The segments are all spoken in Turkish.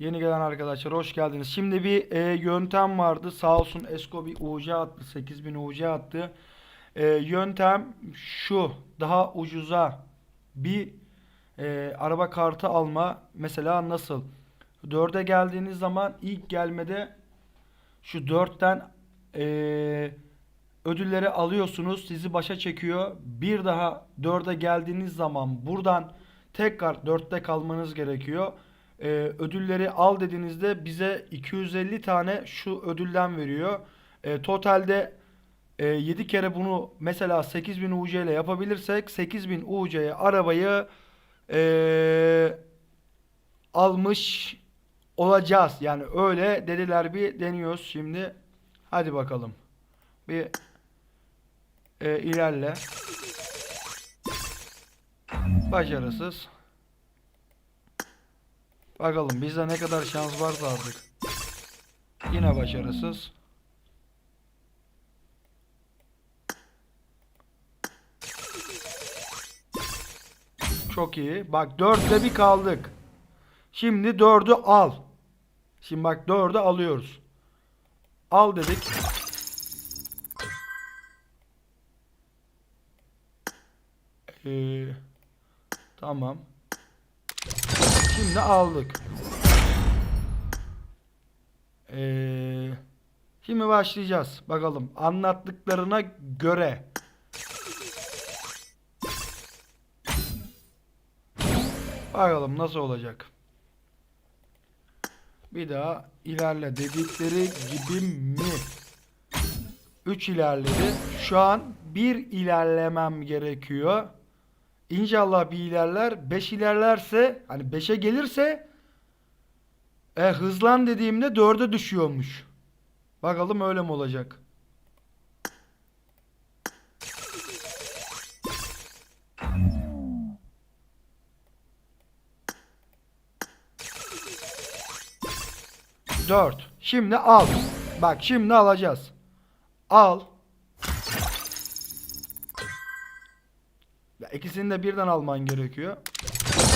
Yeni gelen arkadaşlar hoş geldiniz. Şimdi bir e, yöntem vardı. Sağ olsun Esko bir UC attı. 8000 UC attı. E, yöntem şu. Daha ucuza bir e, araba kartı alma. Mesela nasıl? 4'e geldiğiniz zaman ilk gelmede şu 4'ten e, ödülleri alıyorsunuz. Sizi başa çekiyor. Bir daha 4'e geldiğiniz zaman buradan tekrar 4'te kalmanız gerekiyor. Ee, ödülleri al dediğinizde bize 250 tane şu ödülden veriyor. Ee, totalde e, 7 kere bunu mesela 8000 UC ile yapabilirsek 8000 UC'ye arabayı e, almış olacağız. Yani öyle dediler bir deniyoruz şimdi. Hadi bakalım. Bir e, ilerle. Başarısız. Bakalım bizde ne kadar şans varsa artık. Yine başarısız. Çok iyi. Bak dörtte bir kaldık. Şimdi dördü al. Şimdi bak dördü alıyoruz. Al dedik. Ee, tamam. Şimdi aldık. Ee, şimdi başlayacağız. Bakalım anlattıklarına göre. Bakalım nasıl olacak. Bir daha ilerle dedikleri gibi mi? 3 ilerledi. Şu an 1 ilerlemem gerekiyor. İnşallah bir ilerler. 5 ilerlerse hani 5'e gelirse e, hızlan dediğimde 4'e düşüyormuş. Bakalım öyle mi olacak? Dört. Şimdi al. Bak şimdi alacağız. Al. İkisini de birden alman gerekiyor.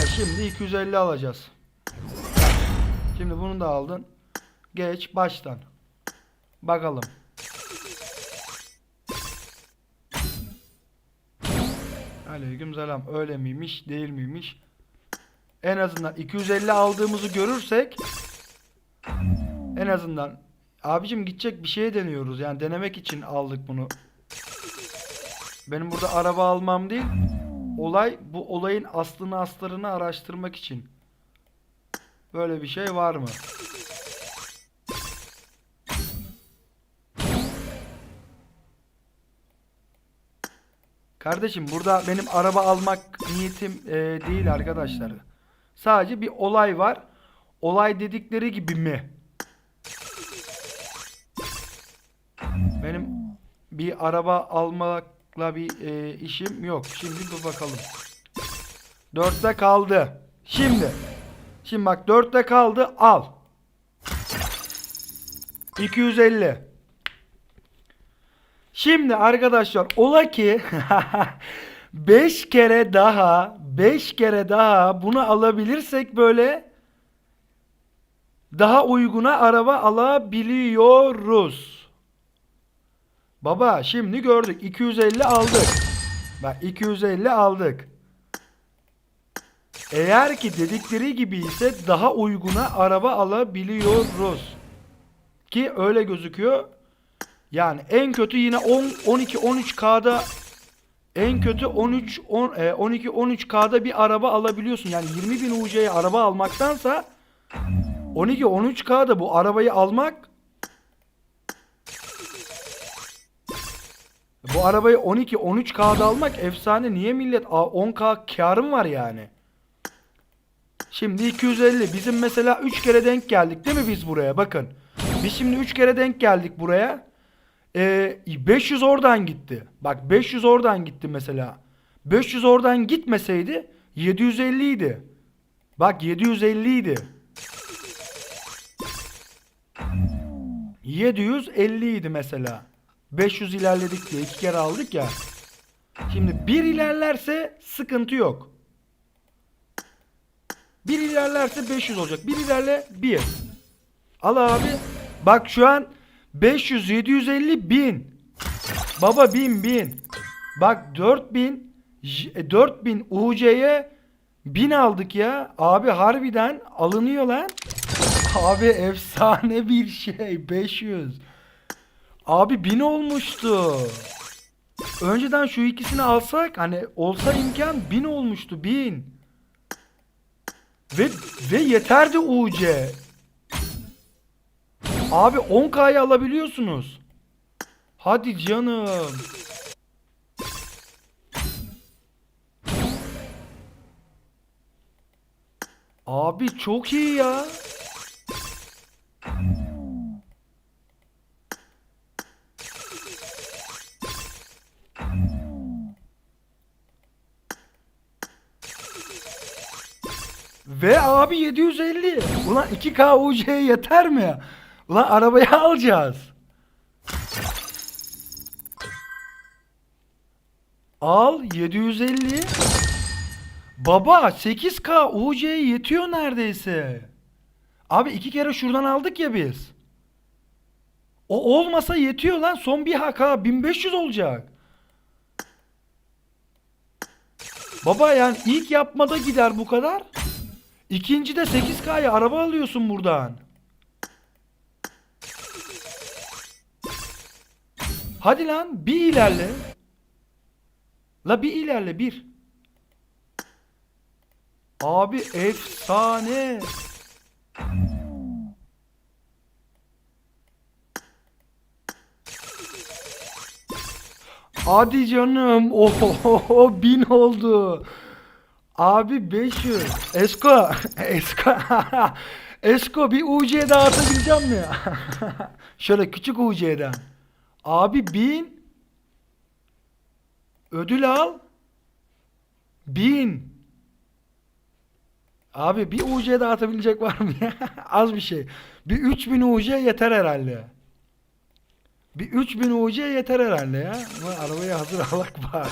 Ya şimdi 250 alacağız. Şimdi bunu da aldın. Geç baştan. Bakalım. Aleyküm selam. Öyle miymiş, değil miymiş? En azından 250 aldığımızı görürsek en azından abicim gidecek bir şeye deniyoruz. Yani denemek için aldık bunu. Benim burada araba almam değil. Olay bu olayın aslını astarını araştırmak için. Böyle bir şey var mı? Kardeşim burada benim araba almak niyetim e, değil arkadaşlar. Sadece bir olay var. Olay dedikleri gibi mi? Benim bir araba almakla bir e, işim yok. Şimdi bir bakalım. Dörtte kaldı. Şimdi. Şimdi bak dörtte kaldı. Al. 250. Şimdi arkadaşlar ola ki 5 kere daha 5 kere daha bunu alabilirsek böyle daha uyguna araba alabiliyoruz. Baba şimdi gördük 250 aldık. Bak 250 aldık. Eğer ki dedikleri gibi ise daha uyguna araba alabiliyoruz. Ki öyle gözüküyor. Yani en kötü yine 10 12 13K'da en kötü 13 10 e, 12 13K'da bir araba alabiliyorsun. Yani 20 bin UC'ye araba almaktansa 12 13K'da bu arabayı almak bu arabayı 12 13K'da almak efsane. Niye millet Aa, 10K karım var yani. Şimdi 250. Bizim mesela 3 kere denk geldik değil mi biz buraya? Bakın. Biz şimdi 3 kere denk geldik buraya. Ee, 500 oradan gitti. Bak 500 oradan gitti mesela. 500 oradan gitmeseydi 750 idi. Bak 750 idi. 750 idi mesela. 500 ilerledik diye iki kere aldık ya. Şimdi bir ilerlerse sıkıntı yok. Bir ilerlerse 500 olacak. Bir ilerle 1. Al abi. Bak şu an 500, 750, 1000. Baba 1000, 1000. Bak 4000, j- e, 4000 UC'ye 1000 aldık ya. Abi harbiden alınıyor lan. Abi efsane bir şey. 500. Abi 1000 olmuştu. Önceden şu ikisini alsak hani olsa imkan 1000 olmuştu 1000. Ve ve yeterdi UC. Abi 10K'yı alabiliyorsunuz. Hadi canım. Abi çok iyi ya. Ve abi 750. Ulan 2K UC yeter mi? Ulan arabayı alacağız. Al 750. Baba 8K UC yetiyor neredeyse. Abi iki kere şuradan aldık ya biz. O olmasa yetiyor lan. Son bir HK 1500 olacak. Baba yani ilk yapmada gider bu kadar. İkinci de 8K'ya araba alıyorsun buradan. Hadi lan bir ilerle. La bir ilerle bir. Abi efsane. Hadi canım. Oho bin oldu. Abi 500. Esko. Esko. Esko bir UC dağıtabileceğim mi? Şöyle küçük UC'den. Abi 1000. Ödül al. 1000. Abi bir UC dağıtabilecek var mı? Az bir şey. Bir 3000 UC yeter herhalde. Bir 3000 UC yeter herhalde ya. Ama arabayı hazır alak var.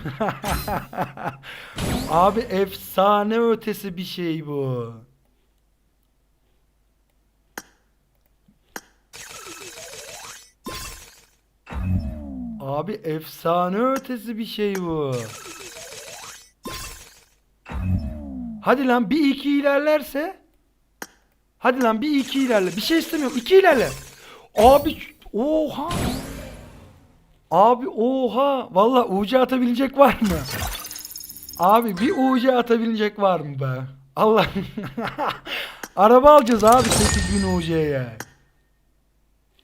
Abi efsane ötesi bir şey bu. Abi efsane ötesi bir şey bu. Hadi lan bir iki ilerlerse. Hadi lan bir iki ilerle. Bir şey istemiyorum. İki ilerle. Abi oha. Abi oha. Valla UC atabilecek var mı? Abi bir UC atabilecek var mı be? Allah. araba alacağız abi 8000 UC'ye.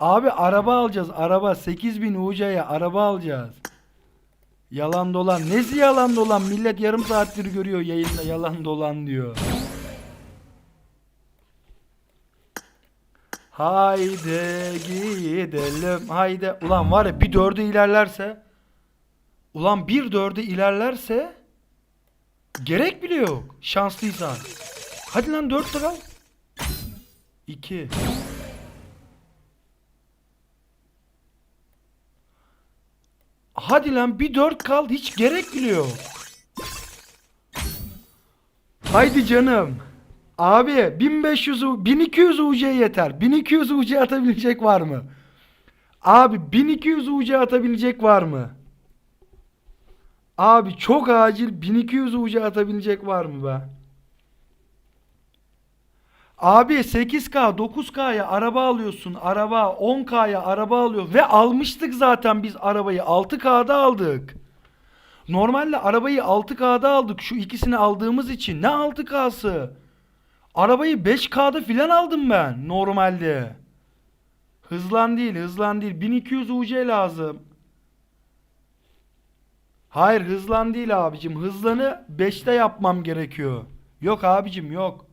Abi araba alacağız. Araba 8000 UC'ye araba alacağız. Yalan dolan. Nesi yalan dolan? Millet yarım saattir görüyor yayında yalan dolan diyor. Haydi gidelim. Haydi. Ulan var ya bir dördü ilerlerse. Ulan bir dördü ilerlerse. Gerek bile yok. Şanslıysan. Hadi lan dört lira. İki. Hadi lan bir dört kaldı. Hiç gerek bile yok. Haydi canım. Abi 1500 U- 1200 UC yeter. 1200 UC atabilecek var mı? Abi 1200 UC atabilecek var mı? Abi çok acil 1200 UC atabilecek var mı be? Abi 8K 9K'ya araba alıyorsun. Araba 10K'ya araba alıyor. Ve almıştık zaten biz arabayı. 6K'da aldık. Normalde arabayı 6K'da aldık. Şu ikisini aldığımız için. Ne 6K'sı? Arabayı 5K'da filan aldım ben normalde. Hızlan değil, hızlan değil. 1200 UC lazım. Hayır, hızlan değil abicim. Hızlanı 5'te yapmam gerekiyor. Yok abicim, yok.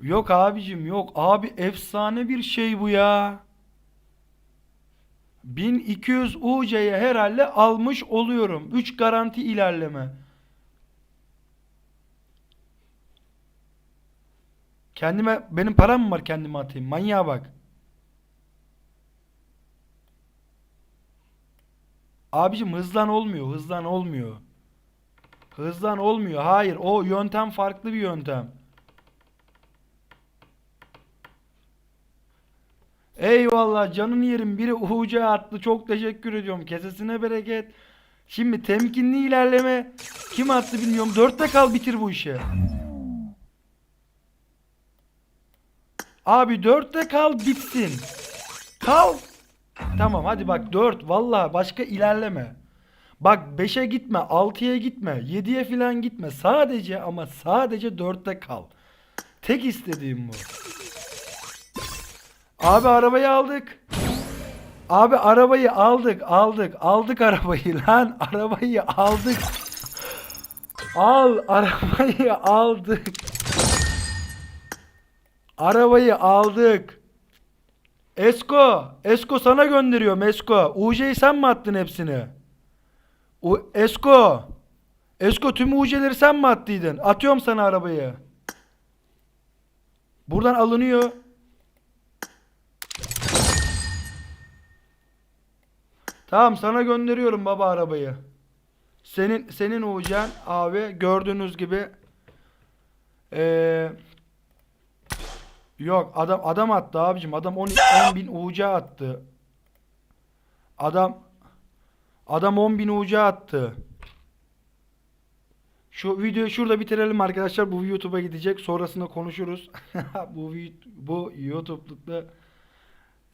Yok abicim, yok. Abi efsane bir şey bu ya. 1200 UC'ye herhalde almış oluyorum. 3 garanti ilerleme. Kendime benim param mı var kendime atayım? Manyağa bak. Abicim hızlan olmuyor, hızlan olmuyor. Hızlan olmuyor. Hayır, o yöntem farklı bir yöntem. Eyvallah canını yerim. Biri uca attı. Çok teşekkür ediyorum. Kesesine bereket. Şimdi temkinli ilerleme. Kim attı bilmiyorum. Dörtte kal bitir bu işi. Abi dörtte kal bitsin. Kal. Tamam hadi bak 4 vallahi başka ilerleme. Bak 5'e gitme, 6'ya gitme, 7'ye falan gitme. Sadece ama sadece 4'te kal. Tek istediğim bu. Abi arabayı aldık. Abi arabayı aldık, aldık, aldık arabayı lan. Arabayı aldık. Al arabayı aldık. Arabayı aldık. Esko, Esko sana gönderiyorum Esko. UC'yi sen mi attın hepsini? U Esko. Esko tüm UC'leri sen mi attıydın? Atıyorum sana arabayı. Buradan alınıyor. Tamam sana gönderiyorum baba arabayı. Senin senin UC'n abi gördüğünüz gibi eee Yok adam adam attı abicim. Adam 10 10 bin UC attı. Adam adam 10 bin UC attı. Şu videoyu şurada bitirelim arkadaşlar. Bu YouTube'a gidecek. Sonrasında konuşuruz. bu bu YouTube'lukta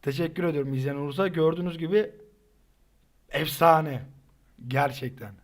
teşekkür ediyorum izleyen olursa. Gördüğünüz gibi efsane. Gerçekten.